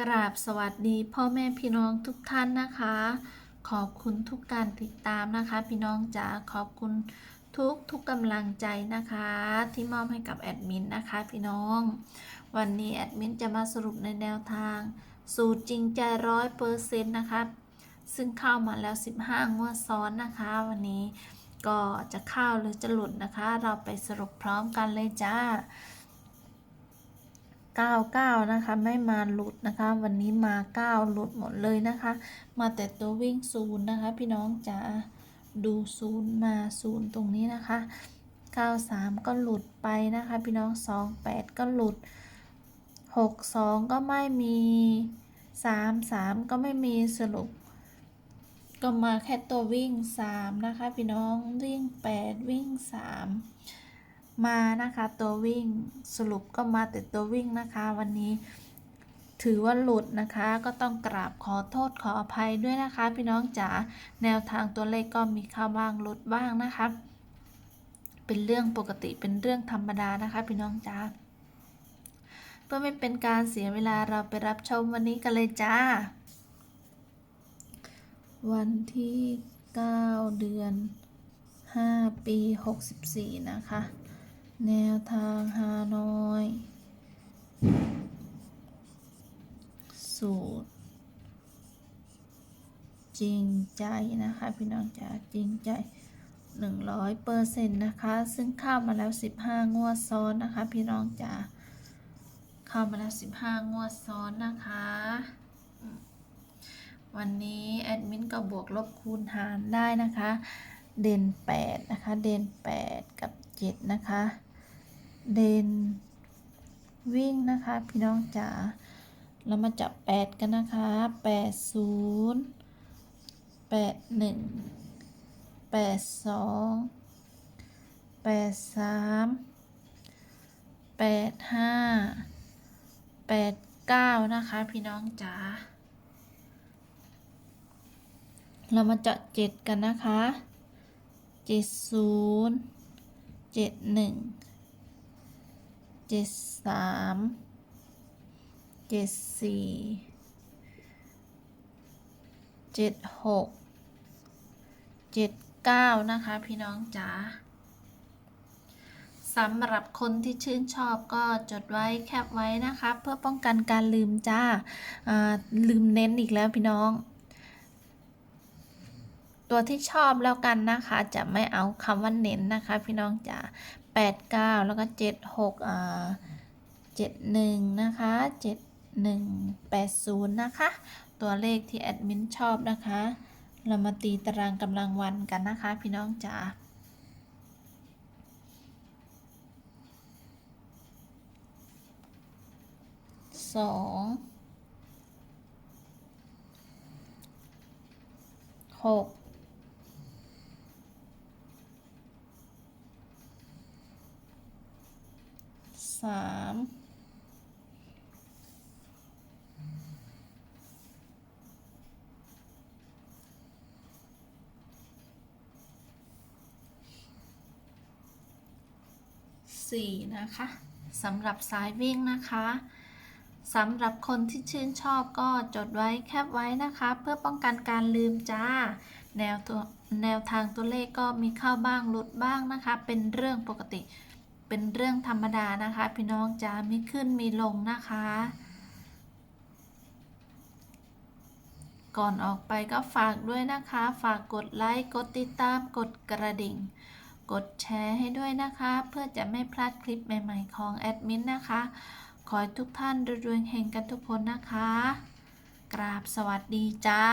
กราบสวัสดีพ่อแม่พี่น้องทุกท่านนะคะ ขอบคุณทุกการติดตามนะคะ พี่น้องจ๋าขอบคุณทุกทุกกำลังใจนะคะ ที่มอบให้กับแอดมินนะคะพี่น้อง วันนี้แอดมินจะมาสรุปในแนวทาง สูตรจริงใจร้อยเปอร์เซ็นต์นะคะซึ่งเข้ามาแล้ว 15 งวดซ้อนนะคะ วันนี้ก็จะเข้าหรือจะหลุดนะคะ เราไปสรุปพร้อมกันเลยจ้า 99 นะคะ ไม่มาหลุดนะคะ วันนี้มา 9 หลุดหมดเลยนะคะ มาแต่ตัววิ่งศูนย์นะคะ พี่น้องจะดูศูนย์มาศูนย์ตรงนี้นะคะ 93 ก็หลุดไปนะคะ พี่น้อง 28 ก็หลุด 62 ก็ไม่มี 33 ก็ไม่มีสรุป ก็มาแค่ตัววิ่ง 3 นะคะ พี่น้องวิ่ง 8 วิ่ง 3 มานะคะตัววิ่งสรุปก็มาแต่ตัววิ่งนะคะ วันนี้ถือว่าหลุดนะคะ ก็ต้องกราบขอโทษขออภัยด้วยนะคะ พี่น้องจ๋าแนวทางตัวเลขก็มีเข้าบ้างหลุดบ้างนะคะ เป็นเรื่องปกติเป็นเรื่องธรรมดานะคะ พี่น้องจ๋าเพื่อไม่เป็นการเสียเวลาเราไปรับชมวันนี้กันเลยจ้า วันที่ 9 เดือน 5 ปี 64 นะคะ แนวทางฮานอย สูตร จริงใจนะคะ พี่น้องจ๋าจริงใจ 100เปอร์เซ็นต์นะคะ ซึ่งเข้ามาแล้ว 15 งวดซ้อนนะคะ พี่น้องจ๋าเข้ามาแล้ว 15 งวดซ้อนนะคะ วันนี้แอดมินก็บวกลบคูณหารได้นะคะ เด่น 8 นะคะ เด่น 8 กับ7นะคะ เดนวิ่งนะคะพี่น้องจ๋าเรามาจับ 8 กันนะคะ 80 81 82 83 85 89 นะคะ พี่น้องจ๋าเรามาเจาะเจ็ดกันนะคะเจ็ดศูนย์ เจ็ดสามเจ็ดสี่เจ็ดหกเจ็ดเก้านะคะพี่น้องจ๋าสำหรับคนที่ชื่นชอบก็จดไว้แคปไว้นะคะ เพื่อป้องกันการลืมจ้าาลืมเน้นอีกแล้วพี่น้อง ตัวที่ชอบแล้วกันนะคะ จะไม่เอาคำว่าเน้นนะคะ พี่น้องจะแปดเก้าแล้วก็เจ็ดหกอ่าเจ็ดหนึ่งนะคะเจ็ดหนึ่งแปดศูนย์นะคะ ตัวเลขที่แอดมินชอบนะคะ เรามาตีตารางกำลังวันกันนะคะ พี่น้องจ๋าสองหก สามสี่นะคะสำหรับสายวิ่งนะคะสำหรับคนที่ชื่นชอบก็จดไว้แคปไว้นะคะ เพื่อป้องกันการลืมจ้า แนวตัวแนวทางตัวเลขก็มีเข้าบ้างหลุดบ้างนะคะ เป็นเรื่องปกติ เป็นเรื่องธรรมดานะคะ พี่น้องจะมีขึ้นมีลงนะคะ ก่อนออกไปก็ฝากด้วยนะคะ ฝากกดไลค์กดติดตามกดกระดิ่ง กดแชร์ให้ด้วยนะคะ เพื่อจะไม่พลาดคลิปใหม่ ๆ ของแอดมินนะคะ ขอให้ทุกท่านรวยๆเฮงกันทุกคนนะคะ กราบสวัสดีจ้า